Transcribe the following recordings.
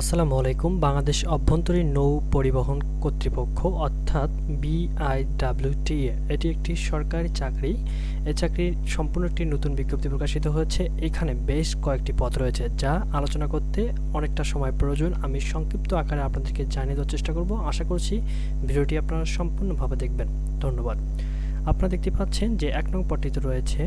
আসসালামু আলাইকুম। বাংলাদেশ অভ্যন্তরীণ নৌ পরিবহন কর্তৃপক্ষ, অর্থাৎ বিআইডাব্লিউটিএ এটি একটি সরকারি চাকরি। এই চাকরির সম্পূর্ণ একটি নতুন বিজ্ঞপ্তি প্রকাশিত হয়েছে। এখানে বেশ কয়েকটি পদ রয়েছে যা আলোচনা করতে অনেকটা সময় প্রয়োজন। আমি সংক্ষিপ্ত আকারে আপনাদেরকে জানিয়ে দেওয়ার চেষ্টা করব। আশা করছি ভিডিওটি আপনারা সম্পূর্ণভাবে দেখবেন। ধন্যবাদ। আপনারা দেখতে পাচ্ছেন যে এক নং পট্টিতে রয়েছে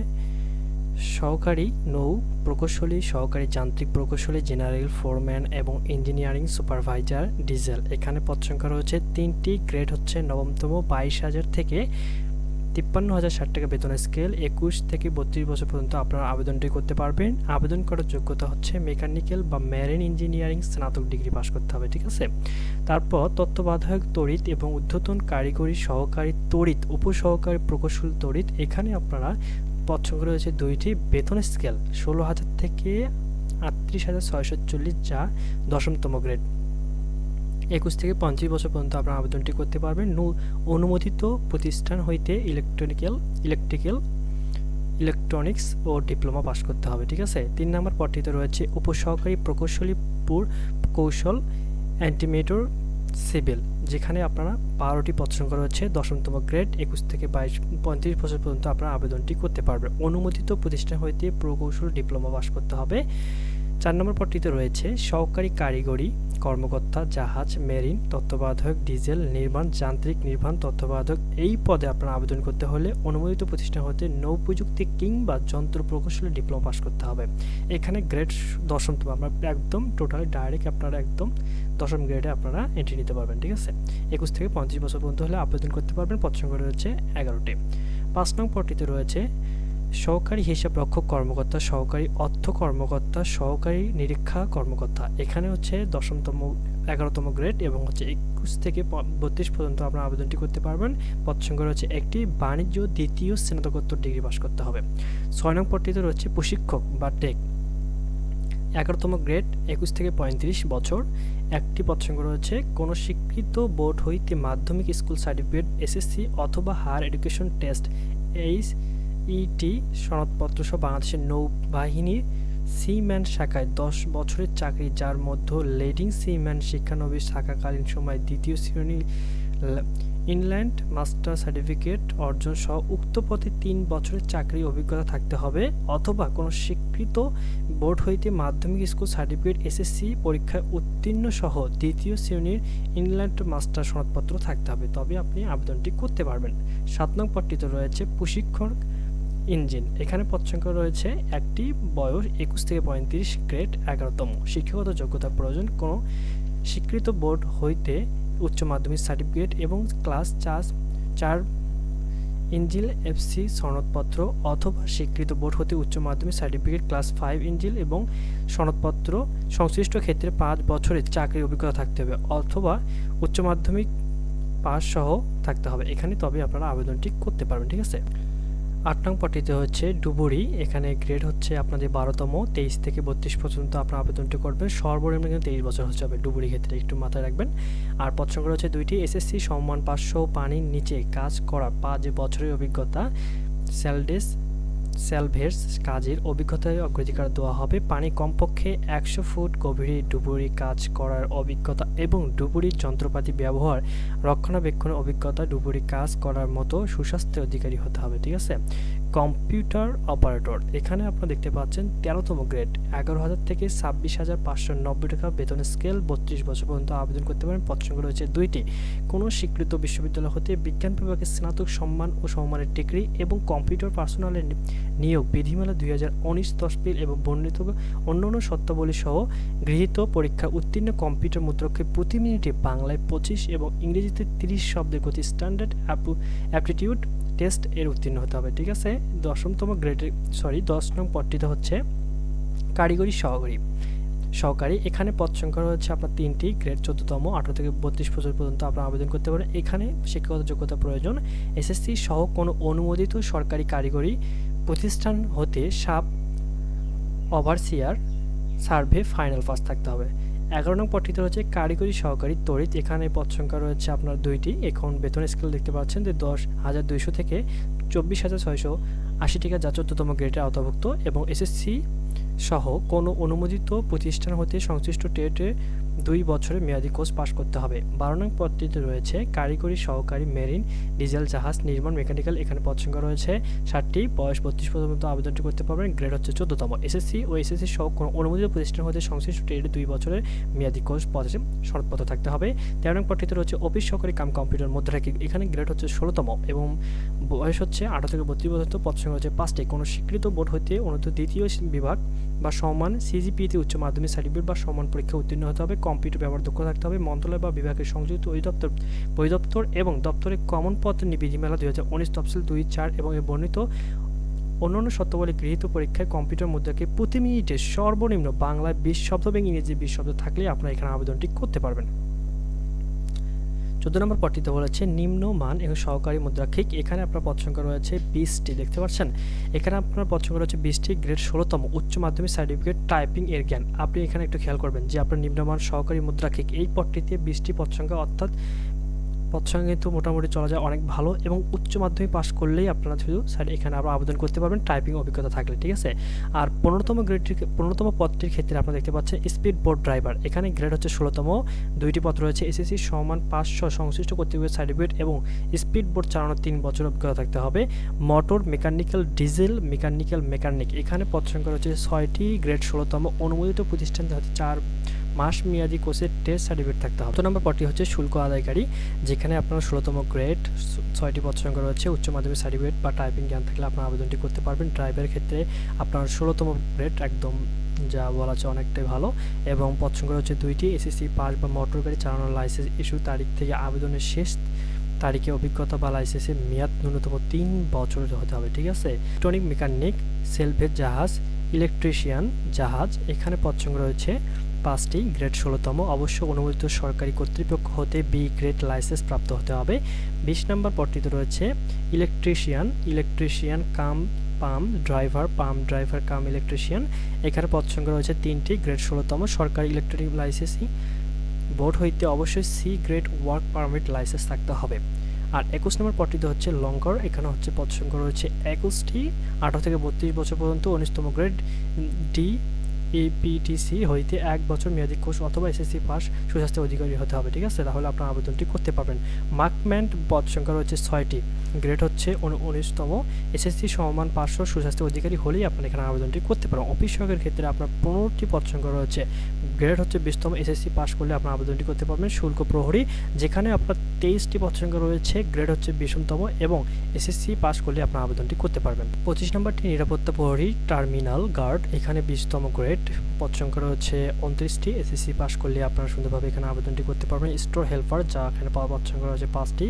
সহকারী নৌ প্রকৌশলী, সহকারী যান্ত্রিক প্রকৌশলী, জেনারেল ফোরম্যান এবং ইঞ্জিনিয়ারিং সুপারভাইজার ডিজেল। এখানে পদ সংখ্যা রয়েছে তিনটি, গ্রেড হচ্ছে নবমতম বাইশ হাজার থেকে তিপ্পান্ন হাজার ষাট টাকা বেতনের স্কেল। একুশ থেকে বত্রিশ বছর পর্যন্ত আপনারা আবেদনটি করতে পারবেন। আবেদন করার যোগ্যতা হচ্ছে মেকানিক্যাল বা ম্যারিন ইঞ্জিনিয়ারিং স্নাতক ডিগ্রি পাশ করতে হবে, ঠিক আছে? তারপর তত্ত্বাবধায়ক তড়িৎ এবং উদ্ধতন কারিগরি সহকারী তড়িৎ, উপসহকারী প্রকৌশল তড়িৎ। এখানে আপনারা পদ রয়েছে দুইটি। বেতন স্কেল ষোলো হাজার থেকে আটত্রিশ হাজার ছয়শো চল্লিশ যা দশমতম গ্রেড একুশ থেকে পঞ্চাশ বছর পর্যন্ত আপনারা আবেদনটি করতে পারবেন। অনুমোদিত প্রতিষ্ঠান হইতে ইলেকট্রনিক্যাল ইলেকট্রিক্যাল ইলেকট্রনিক্স ও ডিপ্লোমা পাশ করতে হবে, ঠিক আছে? তিন নম্বর পদটিতে রয়েছে উপসহকারী প্রকৌশলী পুর কৌশল অ্যান্টিমেটর সিভিল, যেখানে আপনারা বারোটি পদ সংখ্যা রয়েছে, দশমতম গ্রেড, একুশ থেকে বাইশ, পঁয়ত্রিশ বছর পর্যন্ত আপনারা আবেদনটি করতে পারবেন অনুমোদিত প্রতিষ্ঠান হইতে প্রকৌশল ডিপ্লোমা পাশ করতে হবে। চার নম্বর পদটিতে রয়েছে, সহকারী কারিগরি, কর্মকর্তা, জাহাজ, মেরিন, তত্ত্বাবধায়ক, ডিজেল, নির্মাণ, যান্ত্রিক নির্মাণ, তত্ত্বাবধায়ক। এই পদে আপনার আবেদন করতে হলে অনুমোদিত প্রতিষ্ঠান হতে নৌ প্রযুক্তি কিংবা যন্ত্র প্রকৌশলী ডিপ্লোমা পাস করতে হবে। এখানে গ্রেড দশমতম আমরা একদম টোটালি ডাইরেক্ট আপনারা একদম দশম গ্রেডে আপনারা এন্ট্রি নিতে পারবেন, ঠিক আছে? একুশ থেকে পঁয়ত্রিশ বছর পর্যন্ত হলে আবেদন করতে পারবেন, পদ সংখ্যা রয়েছে এগারোটি। পাঁচ নং পদটিতে রয়েছে সহকারী হিসাব রক্ষক কর্মকর্তা, সহকারী অর্থ কর্মকর্তা, সহকারী নিরীক্ষা কর্মকর্তা। এখানে হচ্ছে দশমতম, এগারোতম গ্রেড এবং হচ্ছে একুশ থেকে বত্রিশ পর্যন্ত আপনার আবেদনটি করতে পারবেন। পদ সংখ্যা রয়েছে একটি, বাণিজ্য দ্বিতীয় স্নাতকোত্তর ডিগ্রি পাস করতে হবে। ছয় নং পদটিতে রয়েছে প্রশিক্ষক বা টেক এগারোতম গ্রেড একুশ থেকে পঁয়ত্রিশ বছর। একটি পদ সংখ্যা রয়েছে কোনো স্বীকৃত বোর্ড হইতে মাধ্যমিক স্কুল সার্টিফিকেট, এসএসসি অথবা higher education test, H ET সনদপত্র সহ বাংলাদেশের নৌবাহিনীর সিম্যান শাখায় দশ বছরের চাকরি, যার মধ্যে লেডিং সিম্যান শিক্ষানবিশ থাকাকালীন সময় দ্বিতীয় শ্রেণি ইনল্যান্ড মাস্টার সার্টিফিকেট অর্জন সহ উক্ত পথে তিন বছরের চাকরি অভিজ্ঞতা থাকতে হবে অথবা কোনো স্বীকৃত বোর্ড হইতে মাধ্যমিক স্কুল সার্টিফিকেট, এসএসসি পরীক্ষায় উত্তীর্ণ সহ দ্বিতীয় শ্রেণির ইনল্যান্ড মাস্টার সনদপত্র থাকতে হবে। তবে আপনি আবেদনটি করতে পারবেন। সাত নং পদটিতে রয়েছে প্রশিক্ষণ ইঞ্জিন। এখানে পদ সংখ্যা রয়েছে একটি, বয়স একুশ থেকে পঁয়ত্রিশ, গ্রেড এগারোতম। শিক্ষাগত যোগ্যতা প্রয়োজন। কোনো স্বীকৃত বোর্ড হইতে উচ্চ মাধ্যমিক সার্টিফিকেট এবং ক্লাস চার চার ইঞ্জিল এফসি সনদপত্র অথবা স্বীকৃত বোর্ড হতে উচ্চ মাধ্যমিক সার্টিফিকেট, ক্লাস ফাইভ ইঞ্জিল এবং সনদপত্র সংশ্লিষ্ট ক্ষেত্রে পাঁচ বছরের চাকরির অভিজ্ঞতা থাকতে হবে অথবা উচ্চ মাধ্যমিক পাস সহ থাকতে হবে। এখানে তবে আপনারা আবেদনটি করতে পারবেন, ঠিক আছে? আট নং পটিতে হচ্ছে ডুবুরি। এখানে গ্রেড হচ্ছে আপনাদের বারোতম, তেইশ থেকে বত্রিশ পর্যন্ত আপনার আবেদনটি করবেন। সর্বনিম্ন কিন্তু তেইশ বছর হচ্ছে হবে ডুবুরি ক্ষেত্রে, একটু মাথায় রাখবেন। আর পদ সংখ্যা হচ্ছে দুইটি, এসএসসি, সম্মান পাঁচশো, পানির নিচে কাজ করা পাঁচ বছরের অভিজ্ঞতা সেলডেস সেলভের্স কাজের অভিজ্ঞতায় অগ্রাধিকার দেওয়া হবে। পানি কমপক্ষে একশো ফুট গভীরে ডুবুরি কাজ করার অভিজ্ঞতা এবং ডুবুরির যন্ত্রপাতি ব্যবহার, রক্ষণাবেক্ষণের অভিজ্ঞতা ডুবুরি কাজ করার মতো সুস্বাস্থ্যের অধিকারী হতে হবে, ঠিক আছে? Computer operator. এখানে আপনারা দেখতে পাচ্ছেন তেরোতম গ্রেড, এগারো হাজার থেকে ছাব্বিশ হাজার পাঁচশো নব্বই টাকা বেতন স্কেল, বত্রিশ বছর পর্যন্ত আবেদন করতে পারেন। সংখ্যা রয়েছে দুইটি। কোনো স্বীকৃত বিশ্ববিদ্যালয় হতে বিজ্ঞান বিভাগের স্নাতক সম্মান ও সম্মানের ডিগ্রি এবং কম্পিউটার পার্সোনালের নিয়োগ, বিধিমালা দুই হাজার উনিশ তসপিল এবং বর্ণিত অন্যান্য সত্তাবলী সহ গৃহীত পরীক্ষা উত্তীর্ণ কম্পিউটার মুদ্রককে প্রতি মিনিটে বাংলায় পঁচিশ এবং ইংরেজিতে তিরিশ শব্দের গতি স্ট্যান্ডার্ড অ্যাপটিটিউড টেস্ট এর উত্তীর্ণ হতে হবে, ঠিক আছে? দশমতম গ্রেডের সরি দশ নং পদটিতে হচ্ছে কারিগরি সহকারী। সহকারী, এখানে পদ সংখ্যা হচ্ছে আপনার তিনটি গ্রেড চোদ্দতম, আঠারো থেকে বত্রিশ বছর পর্যন্ত আপনার আবেদন করতে পারেন। এখানে শিক্ষাগত যোগ্যতা প্রয়োজন। এসএসসি সহ কোনো অনুমোদিত সরকারি কারিগরি প্রতিষ্ঠান হতে sub overseer survey final pass থাকতে হবে। এগারো নং পদটিতে রয়েছে কারিগরি সহকারী তড়িৎ। এখানে পদ সংখ্যা রয়েছে আপনার দুইটি। এখন বেতন স্কেল দেখতে পাচ্ছেন যে দশ হাজার দুইশো থেকে চব্বিশ হাজার ছয়শো আশি টাকা যা চোদ্দতম গ্রেডের আওতাভুক্ত এবং এসএসসি সহ কোনো অনুমোদিত প্রতিষ্ঠান হতে সংশ্লিষ্ট টেটে দুই বছরের মেয়াদী কোর্স পাশ করতে হবে। বারো নং পদটিতে রয়েছে কারিগরি সহকারী মেরিন ডিজেল জাহাজ নির্মাণ মেকানিক্যাল এখানে পদ সংখ্যা রয়েছে ষাটটি। বয়স বত্রিশ পর্যন্ত আবেদনটি করতে পারবেন। গ্রেড হচ্ছে চোদ্দতম। এসএসসি ও এসএসসি সহ কোনো অনুমোদিত প্রতিষ্ঠান হতে সংশ্লিষ্ট ট্রেডে দুই বছরের মেয়াদী কোর্স পদে শরৎপত্র থাকতে হবে। তেরো নং পদটিতে রয়েছে অফিস সহকারী কাম কম্পিউটার মধ্যে রাখি এখানে গ্রেড হচ্ছে ষোলোতম এবং বয়স হচ্ছে আঠারো থেকে বত্রিশ পর্যন্ত পদ সংখ্যা হচ্ছে পাঁচটি। কোনো স্বীকৃত বোর্ড হইতে অনুত দ্বিতীয় বিভাগ বা সমান সিজিপিতে উচ্চ মাধ্যমিক সার্টিফিকেট বা সমান পরীক্ষা উত্তীর্ণ হতে হবে। কম্পিউটার ব্যবহার দক্ষ থাকতে হবে। মন্ত্রণালয় বা বিভাগের সংযুক্ত অধিদপ্তর পরিদপ্তর এবং দপ্তরের কমন পত্র বিধিমেলা দুই হাজার উনিশ তফসিল দুই, চার এবং এ বর্ণিত অন্যান্য শর্তাবলী গৃহীত পরীক্ষায় কম্পিউটার মুদ্রাকে প্রতি মিনিটে সর্বনিম্ন বাংলায় বিশ শব্দ এবং ইংরেজি বিশ শব্দ থাকলে আপনারা এখানে আবেদনটি করতে পারবেন। চোদ্দ নম্বর পদটিতে বলেছে নিম্নমান এবং সহকারী মুদ্রা। ঠিক এখানে আপনার পদ সংখ্যা রয়েছে বিশটি, দেখতে পাচ্ছেন? এখানে আপনার পদ সংখ্যা রয়েছে বিশটি, গ্রেড ষোলোতম, উচ্চ মাধ্যমিক সার্টিফিকেট, টাইপিং এর জ্ঞান। আপনি এখানে একটু খেয়াল করবেন যে আপনার নিম্নমান সহকারী মুদ্রা মুদ্রাক্ষিক এই পদটিতে বিশটি পদ সংখ্যা, অর্থাৎ পদসংখ্যা কিন্তু মোটামুটি চলা যায় অনেক ভালো এবং উচ্চ মাধ্যমিক পাস করলেই আপনারা শুধু স্যার এখানে আবার আবেদন করতে পারবেন টাইপিং অভিজ্ঞতা থাকলে, ঠিক আছে? আর পনেরোতম গ্রেডটির পনেরোতম পদটির ক্ষেত্রে আপনারা দেখতে পাচ্ছেন স্পিড বোর্ড ড্রাইভার এখানে গ্রেড হচ্ছে ষোলোতম, দুইটি পদ রয়েছে এসএসসি সমান পাঁচশো সংশ্লিষ্ট কর্তৃপক্ষের সার্টিফিকেট এবং স্পিড বোর্ড চালানোর তিন বছর অভিজ্ঞতা থাকতে হবে। Motor mechanical diesel mechanical mechanic এখানে পদ সংখ্যা রয়েছে ছয়টি গ্রেড ষোলোতম। অনুমোদিত প্রতিষ্ঠান হচ্ছে চার মাস মেয়াদি কোর্সের টেস্ট সার্টিফিকেট থাকতে হবে। তো নম্বর পরটি হচ্ছে শুল্ক আদায়কারী, যেখানে আপনার ষোলোতম গ্রেড ছয়টি পদ সংখ্যা রয়েছে, উচ্চ মাধ্যমিক সার্টিফিকেট বা টাইপিং জ্ঞান থাকলে আপনার আবেদনটি করতে পারবেন। ড্রাইভারের ক্ষেত্রে আপনার ষোলোতম গ্রেড একদম যা বলা যায় অনেকটাই ভালো এবং পদ সংখ্যা হচ্ছে দুইটি এসএসসি পাস বা মোটর গাড়ি চালানোর লাইসেন্স ইস্যু তারিখ থেকে আবেদনের শেষ তারিখে অভিজ্ঞতা বা লাইসেন্সের মেয়াদ ন্যূনতম তিন বছর হতে হবে, ঠিক আছে? ইলেকট্রনিক মেকানিক সেলভেজ জাহাজ ইলেকট্রিশিয়ান জাহাজ, এখানে পদ সংখ্যা রয়েছে পাঁচটি গ্রেড ষোলোতম অবশ্য অনুমোদিত সরকারি কর্তৃপক্ষ হতে বি গ্রেড লাইসেন্স প্রাপ্ত হতে হবে। বিশ নম্বর পদটিতে রয়েছে, electrician electrician, cum pump driver pump driver, cum electrician. এখানে পদ সংখ্যা রয়েছে তিনটি, গ্রেড ষোলোতম সরকারি ইলেকট্রিক লাইসেন্সিং। বোর্ড হইতে অবশ্যই C grade work permit licence থাকতে হবে। আর একুশ নম্বর পদটিতে হচ্ছে লঙ্কর, এখানে হচ্ছে পদ সংখ্যা রয়েছে একুশটি। আঠারো থেকে বত্রিশ বছর পর্যন্ত উনিশতম গ্রেড ডি এপিটিসি হইতে এক বছর মেয়াদী কোর্স অথবা এসএসসি পাস সুস্বাস্থ্য অধিকারী হতে হবে, ঠিক আছে? তাহলে আপনার আবেদনটি করতে পারবেন। মার্কমেন্ট পদ সংখ্যা রয়েছে ছয়টি। গ্রেড হচ্ছে উনিশতম এসএসসি সমান পাঁচশো সুস্বাস্থ্য অধিকারী হলেই আপনি এখানে আবেদনটি করতে পারেন। অফিস সহকারীর ক্ষেত্রে আপনার পনেরোটি পদ সংখ্যা রয়েছে। গ্রেড হচ্ছে বিশতম এসএসসি পাস করলে আপনার আবেদনটি করতে পারবেন শুল্ক প্রহরী, যেখানে আপনার তেইশটি পদ সংখ্যা রয়েছে, গ্রেড হচ্ছে বিশমতম এবং এসএসসি পাস করলে আপনার আবেদনটি করতে পারবেন। পঁচিশ নম্বরটি নিরাপত্তা প্রহরী, টার্মিনাল গার্ড, এখানে বিশতম গ্রেড। পদ সংখ্যা রয়েছে উনত্রিশটি। এসএসসি পাস করলে আপনারা সুন্দরভাবে এখানে আবেদনটি করতে পারবেন। স্টোর হেল্পার যা এখানে পদ সংখ্যা রয়েছে পাঁচটি।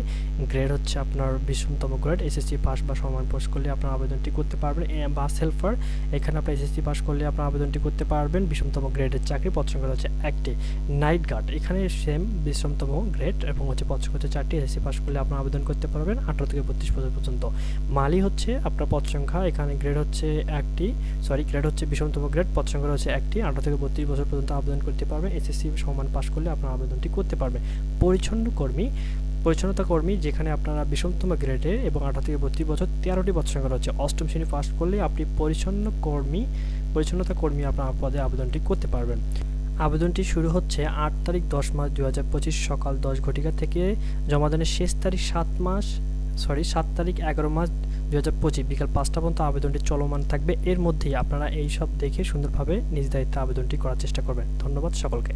গ্রেড হচ্ছে আপনার বিশমতম গ্রেড এসএসসি পাস বা সমান পাস করলে আপনার আবেদনটি করতে পারবেন। বাস হেল্পার এখানে আপনার এসএসসি পাস করলে আপনার আবেদনটি করতে পারবেন। বিশমতম গ্রেডের চাকরি, পদ সংখ্যা রয়েছে একটি। নাইট গার্ড এখানে সেম বিশমতম গ্রেড এবং হচ্ছে পদ সংখ্যা হচ্ছে চারটি। এসএসসি পাস করলে আপনার আবেদন করতে পারবেন আঠারো থেকে বত্রিশ বছর পর্যন্ত। মালি হচ্ছে আপনার পদ সংখ্যা, এখানে গ্রেড হচ্ছে একটি সরি গ্রেড হচ্ছে বিশমতম গ্রেড পদ সংখ্যা রয়েছে একটি, আঠারো থেকে বত্রিশ বছর পর্যন্ত আবেদন করতে পারবে এসএসসি সমান পাস করলে আপনার আবেদনটি করতে পারবে। পরিচ্ছন্ন কর্মী, পরিচ্ছন্নতা কর্মী, যেখানে আপনারা বিষমতম গ্রেডে এবং আঠারো থেকে বত্রিশ বছর তেরোটি বছর সংখ্যা রয়েছে, অষ্টম শ্রেণি পাস করলে আপনি পরিচ্ছন্ন কর্মী, পরিচ্ছন্নতা কর্মী আপনার পদে আবেদনটি করতে পারবেন। আবেদনটি শুরু হচ্ছে আট তারিখ দশ মাস দু হাজার পঁচিশ সকাল দশ ঘটিকা থেকে জমাদানের শেষ তারিখ সাত মাস সরি সাত তারিখ এগারো মাস দু হাজার পঁচিশ বিকাল পাঁচটা পর্যন্ত আবেদনটি চলমান থাকবে। এর মধ্যেই আপনারা এই সব দেখে সুন্দরভাবে নিজ দায়িত্বে আবেদনটি করার চেষ্টা করবেন। ধন্যবাদ সকলকে।